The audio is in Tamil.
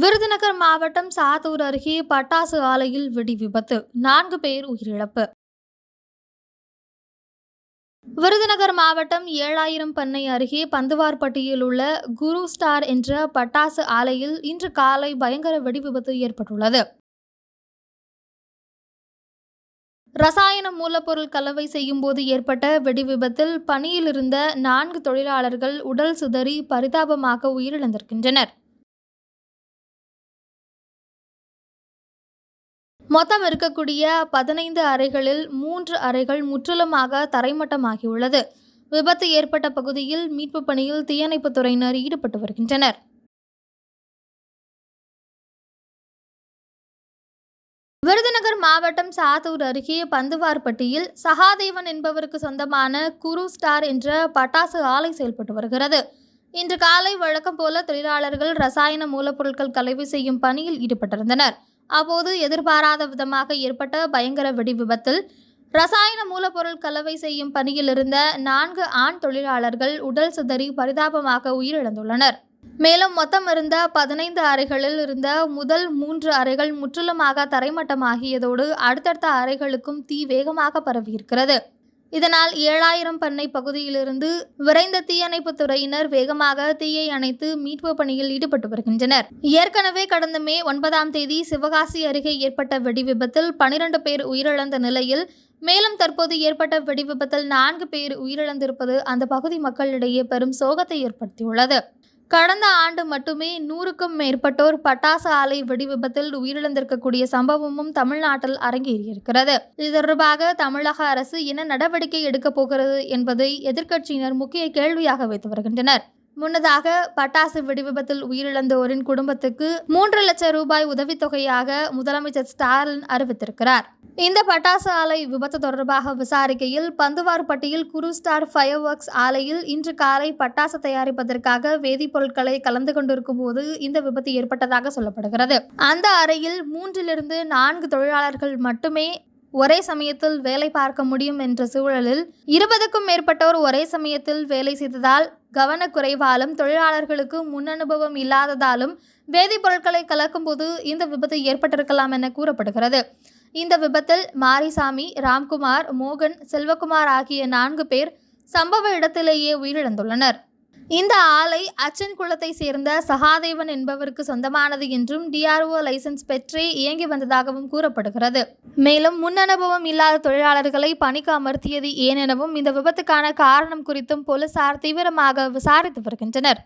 விருதுநகர் மாவட்டம் சாத்தூர் அருகே பட்டாசு ஆலையில் வெடி விபத்து. நான்கு பேர் உயிரிழப்பு. விருதுநகர் மாவட்டம் ஏழாயிரம் பண்ணை அருகே பந்துவார்பட்டியில் உள்ள குரு ஸ்டார் என்ற பட்டாசு ஆலையில் இன்று காலை பயங்கர வெடி விபத்து ஏற்பட்டுள்ளது. ரசாயன மூலப்பொருள் கலவை செய்யும் போது ஏற்பட்ட வெடி விபத்தில் பணியிலிருந்த நான்கு தொழிலாளர்கள் உடல் சிதறி பரிதாபமாக உயிரிழந்திருக்கின்றனர். மொத்தம் இருக்கக்கூடிய பதினைந்து அறைகளில் மூன்று அறைகள் முற்றிலுமாக தரைமட்டமாகியுள்ளது. விபத்து ஏற்பட்ட பகுதியில் மீட்புப் பணியில் தீயணைப்புத் துறையினர் ஈடுபட்டு வருகின்றனர். விருதுநகர் மாவட்டம் சாத்தூர் அருகே பந்துவார்பட்டியில் சகாதேவன் என்பவருக்கு சொந்தமான குரு ஸ்டார் என்ற பட்டாசு ஆலை செயல்பட்டு வருகிறது. இன்று காலை வழக்கம் போல தொழிலாளர்கள் ரசாயன மூலப்பொருட்கள் கலவை செய்யும் பணியில் ஈடுபட்டிருந்தனர். அப்போது எதிர்பாராத விதமாக ஏற்பட்ட பயங்கர வெடி விபத்தில் ரசாயன மூலப்பொருள் கலவை செய்யும் பணியில் இருந்த நான்கு ஆண் தொழிலாளர்கள் உடல் சிதறி பரிதாபமாக உயிரிழந்துள்ளனர். மேலும் மொத்தம் இருந்த பதினைந்து அறைகளில் இருந்த முதல் மூன்று அறைகள் முற்றிலுமாக தரைமட்டமாகியதோடு அடுத்தடுத்த அறைகளுக்கும் தீ வேகமாக பரவியிருக்கிறது. இதனால் ஏழாயிரம் பண்ணை பகுதியிலிருந்து விரைந்த தீயணைப்புத் துறையினர் வேகமாக தீயை அணைத்து மீட்பு பணியில் ஈடுபட்டு வருகின்றனர். ஏற்கனவே கடந்த மே ஒன்பதாம் தேதி சிவகாசி அருகே ஏற்பட்ட வெடி விபத்தில் பனிரெண்டு பேர் உயிரிழந்த நிலையில் மேலும் தற்போது ஏற்பட்ட வெடி விபத்தில் நான்கு பேர் உயிரிழந்திருப்பது அந்த பகுதி மக்களிடையே பெரும் சோகத்தை ஏற்படுத்தியுள்ளது. கடந்த ஆண்டு மட்டுமே நூறுக்கும் மேற்பட்டோர் பட்டாசு ஆலை வெடிவிபத்தில் உயிரிழந்திருக்கக்கூடிய சம்பவமும் தமிழ்நாட்டில் அரங்கேறியிருக்கிறது. இது தொடர்பாக தமிழக அரசு என்ன நடவடிக்கை எடுக்கப் போகிறது என்பதை எதிர்க்கட்சியினர் முக்கிய கேள்வியாக வைத்து வருகின்றனர். முன்னதாக பட்டாசு வெடிவிபத்தில் உயிரிழந்தோரின் குடும்பத்துக்கு மூன்று லட்சம் ரூபாய் உதவித்தொகையாக முதலமைச்சர் ஸ்டாலின் அறிவித்திருக்கிறார். இந்த பட்டாசு ஆலை விபத்து தொடர்பாக விசாரிக்கையில் பந்துவார்பட்டியில் குரு ஸ்டார் ஃபயர் ஒர்க்ஸ் ஆலையில் இன்று காலை பட்டாசு தயாரிப்பதற்காக வேதிப்பொருட்களை கலந்து கொண்டிருக்கும் போது இந்த விபத்து ஏற்பட்டதாக சொல்லப்படுகிறது. அந்த அறையில் மூன்றிலிருந்து நான்கு தொழிலாளர்கள் மட்டுமே ஒரே சமயத்தில் வேலை பார்க்க முடியும் என்ற சூழலில் இருபதுக்கும் மேற்பட்டோர் ஒரே சமயத்தில் வேலை செய்ததால் கவனக்குறைவாலும் தொழிலாளர்களுக்கு முன் அனுபவம் இல்லாததாலும் வேதிப்பொருட்களை கலக்கும்போது இந்த விபத்து ஏற்பட்டிருக்கலாம் என கூறப்படுகிறது. இந்த விபத்தில் மாரிசாமி ராம்குமார் மோகன் செல்வகுமார் ஆகிய நான்கு பேர் சம்பவ இடத்திலேயே உயிரிழந்துள்ளனர். இந்த ஆலை அச்சன் குளத்தை சேர்ந்த சகாதேவன் என்பவருக்கு சொந்தமானது என்றும் டிஆர்ஓ லைசன்ஸ் பெற்றே இயங்கி வந்ததாகவும் கூறப்படுகிறது. மேலும் முன் அனுபவம் இல்லாத தொழிலாளர்களை பணிக்கு அமர்த்தியது ஏனெனவும் இந்த விபத்துக்கான காரணம் குறித்தும் போலீசார் தீவிரமாக விசாரித்து வருகின்றனர்.